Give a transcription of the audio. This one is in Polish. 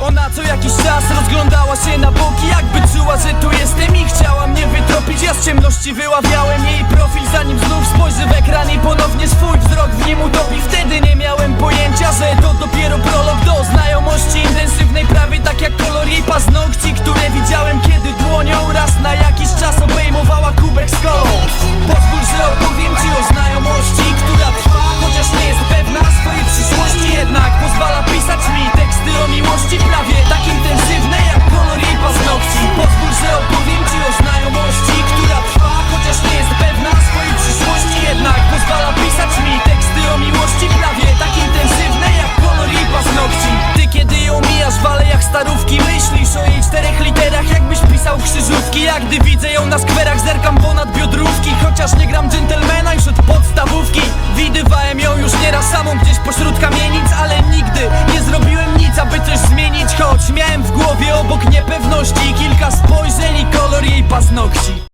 Ona co jakiś czas rozglądała się na boki Jakby czuła, że tu jestem i chciała mnie wytropić. Ja z ciemności wyławiałem jej profil gdy widzę ją na skwerach zerkam ponad biodrówki. Chociaż nie gram dżentelmena już od podstawówki Widywałem ją już nieraz samą gdzieś pośród kamienic Ale nigdy nie zrobiłem nic, aby coś zmienić. Choć miałem w głowie obok niepewności Kilka spojrzeń i kolor jej paznokci